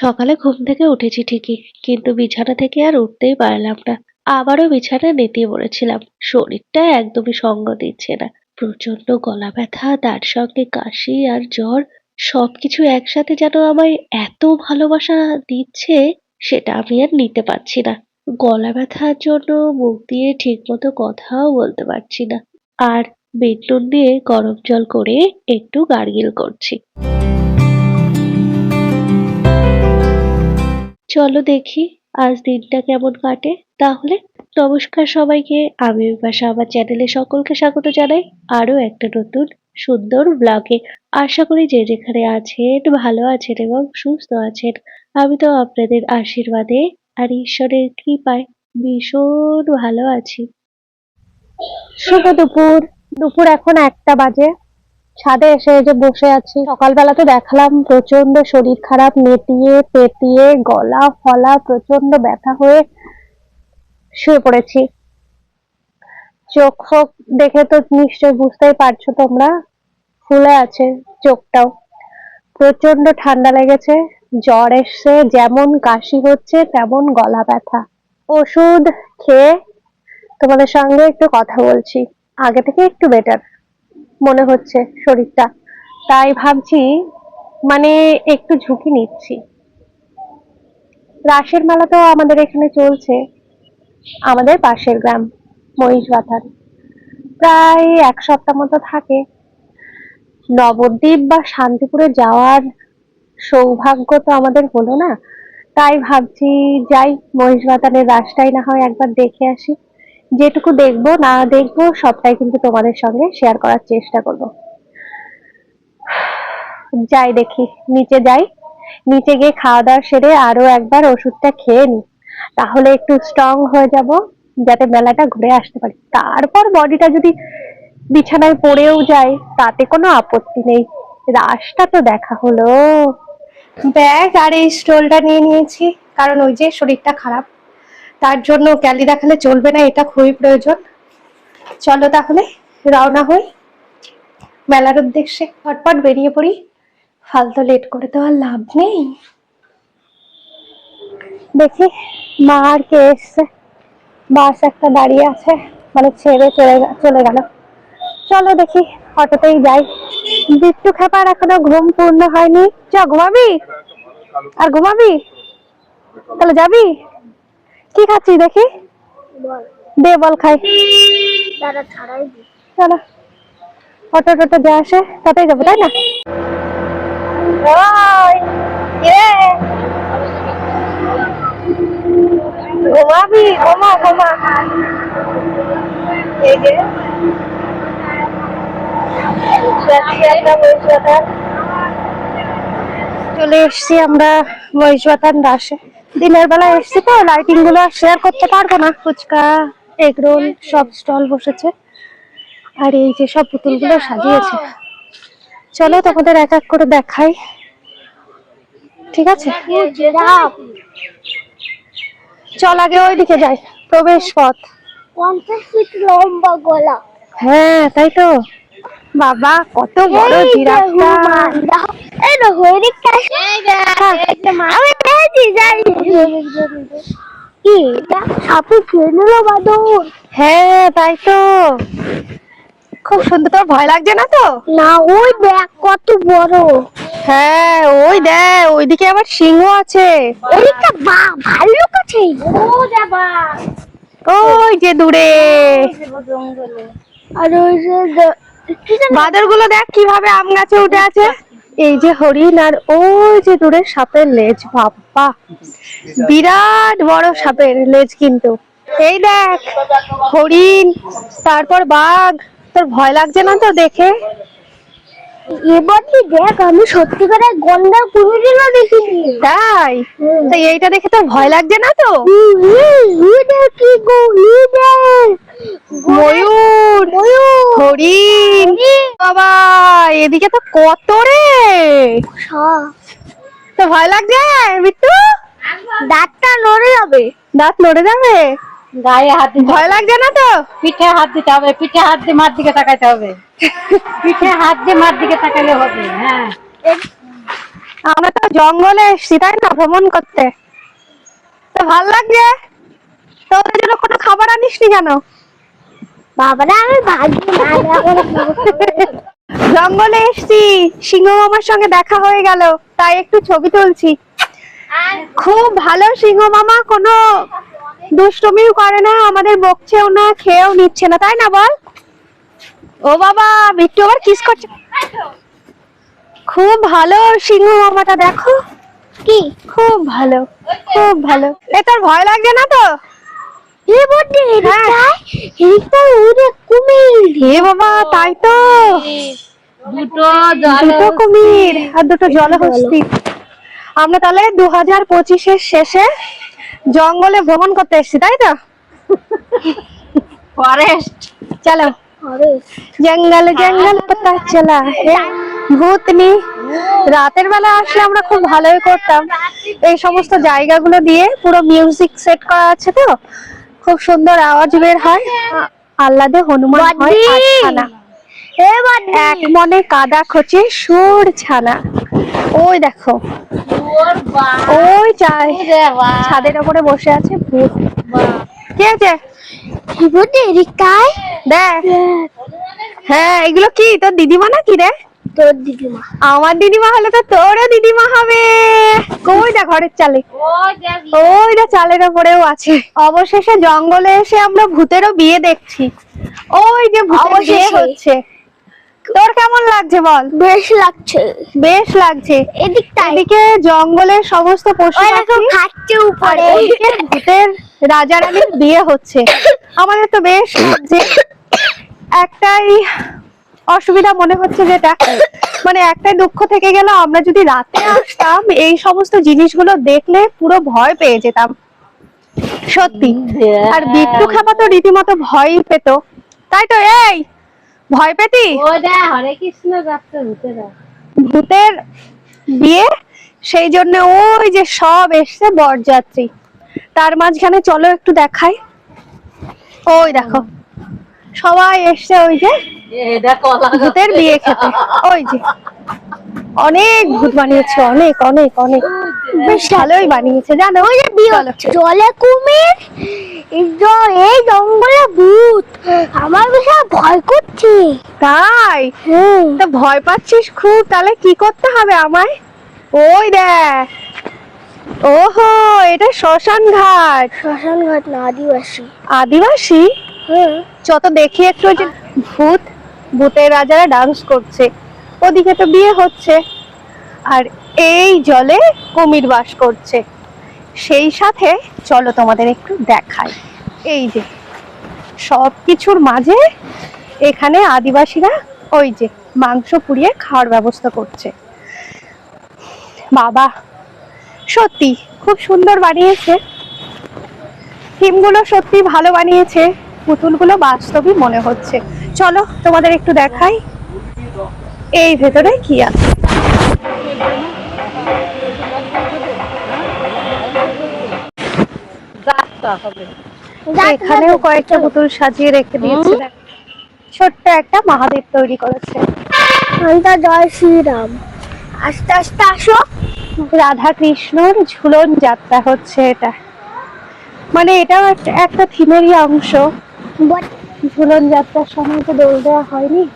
সকালে ঘুম থেকে উঠেছি ঠিকই, কিন্তু বিছানা থেকে আর উঠতেই পারলাম না। আবারও বিছানা নেতিয়ে পড়েছিলাম, শরীরটা একদমই সঙ্গ দিচ্ছে না। প্রচণ্ড গলা ব্যথা, তার সঙ্গে কাশি আর জ্বর, সবকিছু একসাথে যেন আমায় এত ভালোবাসা দিচ্ছে সেটা আমি আর নিতে পারছি না। গলা ব্যথার জন্য মুখ দিয়ে ঠিকমতো কথাও বলতে পারছি না। আর বিট নুন দিয়ে গরম জল করে একটু গার্গিল করছি। চলো দেখি আজ দিনটা কেমন কাটে। তাহলে নমস্কার সবাইকে। আমি বিপাশা আমার চ্যানেলে সকলকে স্বাগত জানাই আরও একটা নতুন সুন্দর ব্লগে আশা করি যে যেখানে আছেন ভালো আছেন এবং সুস্থ আছেন। আমি তো আপনাদের আশীর্বাদে আর ঈশ্বরের কৃপায় ভীষণ ভালো আছি। শুভ দুপুর। দুপুর এখন একটা বাজে। ছাদে এসে যে বসে আছি। সকালবেলা তো দেখালাম প্রচণ্ড শরীর খারাপ, নেতিয়ে পেটিয়ে গলা ফলা প্রচণ্ড ব্যথা হয়ে শুয়ে পড়েছি। চোখ দেখে তো নিশ্চয়ই বুঝতেই পারছ তোমরা, ফুলে আছে চোখটাও। প্রচণ্ড ঠান্ডা লেগেছে, জ্বর এসছে, যেমন কাশি হচ্ছে, তেমন গলা ব্যথা। ওষুধ খেয়ে তোমাদের সঙ্গে একটু কথা বলছি। আগে থেকে একটু বেটার মনে হচ্ছে শরীরটা। তাই ভাবছি মানে একটু ঝুঁকি নিচ্ছি। রাসের মেলা তো আমাদের এখানে চলছে। আমাদের পাশের গ্রাম মহিষবাথান প্রায় এক সপ্তাহ মতো থাকে। নবদ্বীপ বা শান্তিপুরে যাওয়ার সৌভাগ্য তো আমাদের হলো না। তাই ভাবছি, যাই মহিষবাথানের রাসটাই না হয় একবার দেখে আসি। যেটুকু দেখব, না দেখব, সবটাই কিন্তু তোমাদের সঙ্গে শেয়ার করার চেষ্টা করব। যাই দেখি, নিচে যাই। নিচে গিয়ে খাওয়া দাওয়া সেরে আরও একবার ওষুধটা খেয়ে নি তাহলে একটু স্ট্রং হয়ে যাব, যাতে মেলাটা ঘুরে আসতে পারি। তারপর বডিটা যদি বিছানায় পড়েও যায়, তাতে কোনো আপত্তি নেই। রাসটা তো দেখা হলো। ব্যাগ আর এই স্টোলটা নিয়ে নিয়েছি, কারণ ওই যে শরীরটা খারাপ। তার জন্য ক্যালি দেখালে চলবে না, এটা খুবই প্রয়োজন। চলো তাহলে রওনা হই। মেলার উদ্দেশ্যে ফটফট বেরিয়ে পড়ি। ফালতু লেট করে তো আর লাভ নেই। দেখি মা আর কে এসছে। বাস একটা দাঁড়িয়ে আছে মানে ছেড়ে চলে চলে গেল। চলো দেখি অটোতেই যাই। বিট্টু খেপার এখনও ঘুম পূর্ণ হয়নি। চ, ঘুমাবি? আর ঘুমাবি? তাহলে যাবি? কি খাচ্ছিস দেখি? দে বল খাই। চলো। অটো টোটো যা আসে তাতেই যাব তাই না? ঘুমাবি? ঘুমা ঘুমা। এই যে। চলে এসছি আমরা মহিষবাথান দাসে। দিনের বেলা এসছি তো লাইটিংগুলো শেয়ার করতে পারব না। ফুচকা এগ রোল সব স্টল বসেছে। আর এই যে সব পুতুলগুলো সাজিয়েছে। চলো তোমাদের এক এক করে দেখাই। ঠিক আছে? চল আগে ওইদিকে যাই প্রবেশ পথ। পঞ্চাশ ফিট লম্বা গলা। হ্যাঁ তাই তো। বাবা কত বড় জিরাফটা। এই দেখো এদিকটা আমি পেয়েছি যাই কি সাপে খেয়ে নিল বাদর হ্যাঁ তাই তো খুব সুন্দর তোর ভয় লাগছে না তো না ওই দেখ কত বড় হ্যাঁ ওই দেখ ওইদিকে আবার সিংহ আছে ওইটা বা ভাল্লুক আছে ও যাবা ওই যে দূরে আর ওই যে দ- কি যেন- বাদরগুলো দেখ কীভাবে আম গাছে উঠে আছে এই যে হরিণ আর ওই যে দূরে সাপের লেজ, বাবা। বিরাট বড় সাপের লেজ কিন্তু। এই দেখ, হরিণ, তারপর বাঘ। তোর ভয় লাগছে না তো দেখে? এবার কি দেখ আমি সত্যি করে গন্ডা কুমিরও দেখিনি। তাই? তো এইটা দেখে তোর ভয় লাগছে না তো? দেখি গো ময়ূর! হরিণ! বাবা এদিকে তো কত রে? তো ভয় লাগছে? বিট্টু দাঁতটা নড়ে যাবে। দাঁত নড়ে যাবে? গায়ে হাত দিতে ভয় লাগছে না তো? পিঠে হাত দিতে হবে পিঠে হাত দিয়ে মার দিকে তাকাইতে হবে। পিঠে হাত দিয়ে মার দিকে হবে হ্যাঁ। আমরা তো জঙ্গলে এসছি তাই না? ভ্রমণ করতে। তো ভালো লাগছে? তো ওদের জন্য কোনো খাবার আনিসনি কেন? বাবারা আমি এখন জঙ্গলে এসছি সিংহ মামার সঙ্গে দেখা হয়ে গেল তাই একটু ছবি তুলছি। খুব ভালো সিংহ মামা কোনো দুষ্টুমিও করে না আমাদের বকছেও না খেয়েও নিচ্ছে না তাই না বল? ও বাবা বিট্টু আবার কিস করছে। খুব ভালো সিংহ মামাটা দেখো। কি? খুব ভালো খুব ভালো। এ তোর ভয় লাগছে না তো? এ বড্ডে হ্যাঁ। এদিকটায় ওরে কুমির। হে বাবা তাই তো। দুটো জল দুটো কুমির আর দুটো জলহস্তি। আমরা তাহলে দু হাজার পঁচিশের শেষে জঙ্গলে ভ্রমণ করতে এসেছি তাই তো? ফরেস্ট। চলো। জঙ্গল জঙ্গল পতা চলা? ভূতনি রাতের বেলা আসলে আমরা খুব ভালোই করতাম। এই সমস্ত জায়গাগুলো দিয়ে পুরো মিউজিক সেট করা আছে তো? খুব সুন্দর আওয়াজ বের হয়। আহ্লাদে হনুমান হয়! আটখানা। এক মনে কাদা খোঁচে সুর ছানা। ওই দেখো। ওই চাই ছাদের ওপরে বসে আছে ভূত। কি আছে? দেখ। হ্যাঁ এগুলো কি? তোর দিদিমা না কি রে? তোর দিদিমা। আমার দিদিমা হলে তো তোরও দিদিমা হবে। কই না ঘরের চালে। ওই না চালের ওপরেও আছে। অবশেষে জঙ্গলে এসে আমরা ভূতেরও বিয়ে দেখছি। ওই যে ভূতের বিয়ে হচ্ছে। তোর কেমন লাগছে বল? বেশ লাগছে। বেশ লাগছে। এদিকটায় এদিকে জঙ্গলের সমস্ত পশু পাখি খাচ্ছে উপরে। ভূতের রাজা রানীর বিয়ে হচ্ছে। আমাদের তো বেশ লাগছে। একটাই অসুবিধা মনে হচ্ছে যেটা মানে একটাই দুঃখ থেকে গেল আমরা যদি রাতে আসতাম এই সমস্ত জিনিসগুলো দেখলে পুরো ভয় পেয়ে যেতাম। সত্যি। আর বিট্টু খাপা তো রীতিমতো ভয়ই পেত। তাই তো এই! ভয় পেতি? ওটা হরে কৃষ্ণ যাচ্ছে ভূতেরা ভূতের বিয়ে সেই জন্য ওই যে সব এসছে বরযাত্রী। তার মাঝখানে চলো একটু দেখাই। ওই দেখো সবাই এসছে ওই যে ভূতের বিয়ে খেতে। ওই যে অনেক ভূত বানিয়েছে অনেক অনেক অনেক। বেশ ভালোই বানিয়েছে জানো? ওই যে বিয়ে জলে কুমির এই জঙ্গলে ভূত। আমার বিশাল ভয় করছে। তাই? তো ভয় পাচ্ছিস খুব তাহলে কি করতে হবে আমায়? ওই দেখ। ওহো এটা শ্মশান ঘাট। শ্মশান ঘাট না আদিবাসী। আদিবাসী? হুম। যত দেখি একটু ওই যে ভূত ভূতের রাজারা ডান্স করছে। ওদিকে তো বিয়ে হচ্ছে। আর এই জলে কুমির বাস করছে। সেই সাথে চলো তোমাদের একটু দেখাই। এই যে সব কিছুর মাঝে এখানে আদিবাসীরা ওই যে মাংস পুড়িয়ে খাওয়ার ব্যবস্থা করছে। বাবা, সত্যি খুব সুন্দর বানিয়েছে। থিমগুলো সত্যি ভালো বানিয়েছে, পুতুলগুলো বাস্তবই মনে হচ্ছে। চলো তোমাদের একটু দেখাই। এই ভেতরে কি আছে? হবে। এখানেও কয়েকটা সাজিয়ে রেখে দিয়েছে। ছোট্ট একটা মহাদেব তৈরি করেছে। জয় শ্রীরাম। আস্তে আস্তে আসো। রাধা কৃষ্ণর ঝুলন যাত্রা হচ্ছে এটা। মানে এটাও একটা- থিমেরই অংশ। ঝুলন যাত্রার সময় তো দোল দেওয়া হয়নি।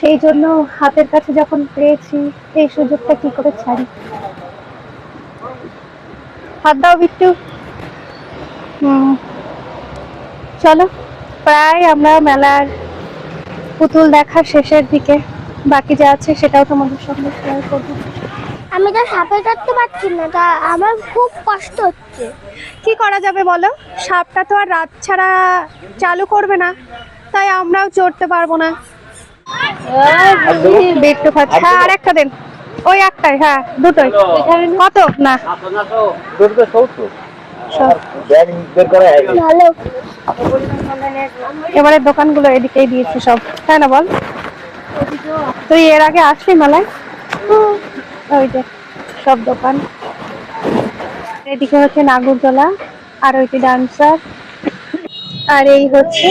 সেই জন্য হাতের কাছে যখন পেয়েছি এই সুযোগটা কি করে ছাড়ি? হাত দাও বিট্টু। চলো প্রায় আমরা মেলার পুতুল দেখার শেষের দিকে বাকি যা আছে সেটাও তোমাদের সঙ্গে শেয়ার করব। আমি তো সাপে কাটতে পারছি না তা আমার খুব কষ্ট হচ্ছে। কি করা যাবে বলো? সাপটা তো আর রাত ছাড়া চালু করবে না তাই আমরাও চড়তে পারব না। বিট্টু খাচ্ছে। হ্যাঁ আর একটা দিন। ওই একটাই হ্যাঁ দুটোই। কত? না। ভালো। এবারে দোকানগুলো এদিকেই দিয়েছে সব। তাই না বল? তুই এর আগে আসলি মেলায়? ওই যে সব দোকান। এদিকে হচ্ছে নাগরদোলা আর ওইটি ডান্সার। আর এই হচ্ছে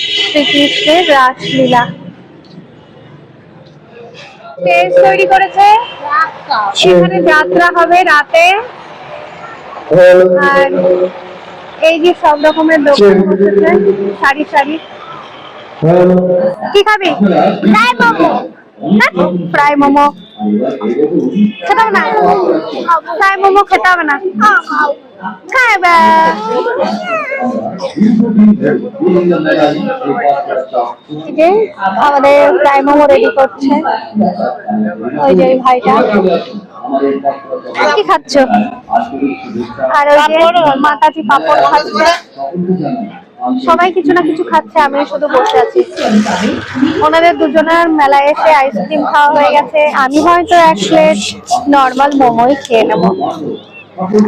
শ্রীকৃষ্ণের রাসলীলা। স্টেজ তৈরি করেছে। এখানে যাত্রা হবে রাতে। আর এই যে সব রকমের দোকান বসেছে সারি সারি কি খাবি? ফ্রাই মোমো। ফ্রাই মোমো। খেতে হবে না? ফ্রাই মোমো খেতে হবে না? এই যে আমাদের ফ্রাই মোমো রেডি করছে। ওই যে ভাইটা। কি খাচ্ছ? আর ওই যে মাতাজি পাপড় খাচ্ছে। সবাই কিছু না কিছু খাচ্ছে আমি শুধু বসে আছি। ওনাদের দুজনের মেলায় এসে আইসক্রিম খাওয়া হয়ে গেছে। আমি হয়তো এক প্লেট নর্মাল মোমোই খেয়ে নেব।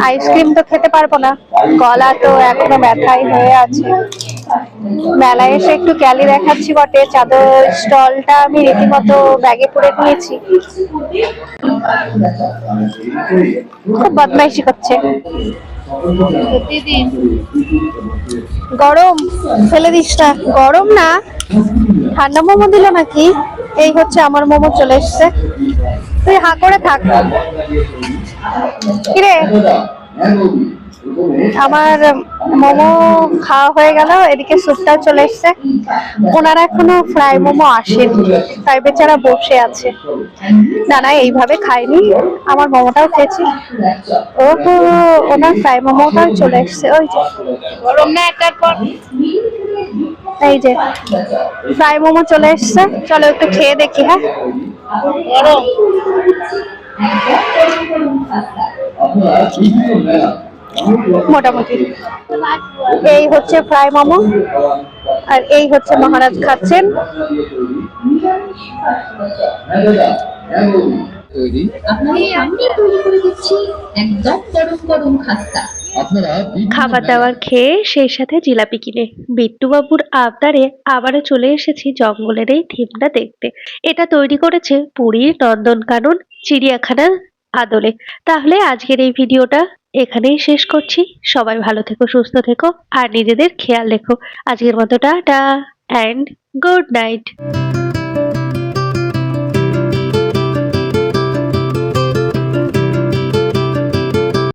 আইসক্রিম তো খেতে পারব না। গলা তো এখনও ব্যথাই হয়ে আছে। মেলায় এসে একটু ক্যালি দেখাচ্ছি বটে চাদর স্টলটা আমি রীতিমতো ব্যাগে পরে নিয়েছি খুব বদমাইশি করছে। গরম ফেলে দিস না। গরম না? ঠান্ডা মোমো দিল নাকি? এই হচ্ছে আমার মোমো চলে এসছে। তুই হা করে থাক। কিরে? আমার মোমো খাওয়া হয়ে গেল এদিকে স্যুপটাও চলে এসছে। ওনারা এখনও ফ্রাই মোমো আসেনি তাই বেচারা বসে আছে। না না এইভাবে খাইনি আমার মোমোটাও খেয়েছি। ও তো ওনার ফ্রাই মোমোটাও চলে এসছে ওই যে। গরম না একটার পর এই যে ফ্রাই মোমো চলে এসছে চলো একটু খেয়ে দেখি হ্যাঁ। গরম। মোটামুটি। এই হচ্ছে ফ্রাই মোমো আর এই হচ্ছে মহারাজ খাচ্ছেন। আপনাকে আমি তৈরি করে দিচ্ছি একদম গরম গরম খাস্তা। খাবার দাবার খেয়ে সেই সাথে জিলাপি কিনে বিট্টু বাবুর আবদারে আবারও চলে এসেছি জঙ্গলের এই থিমটা দেখতে। এটা তৈরি করেছে পুরীর নন্দনকানন চিড়িয়াখানার আদলে। তাহলে আজকের এই ভিডিওটা এখানেই শেষ করছি। সবাই ভালো থেকো, সুস্থ থেকো, আর নিজেদের খেয়াল রেখো। আজকের মতো টাটা অ্যান্ড গুড নাইট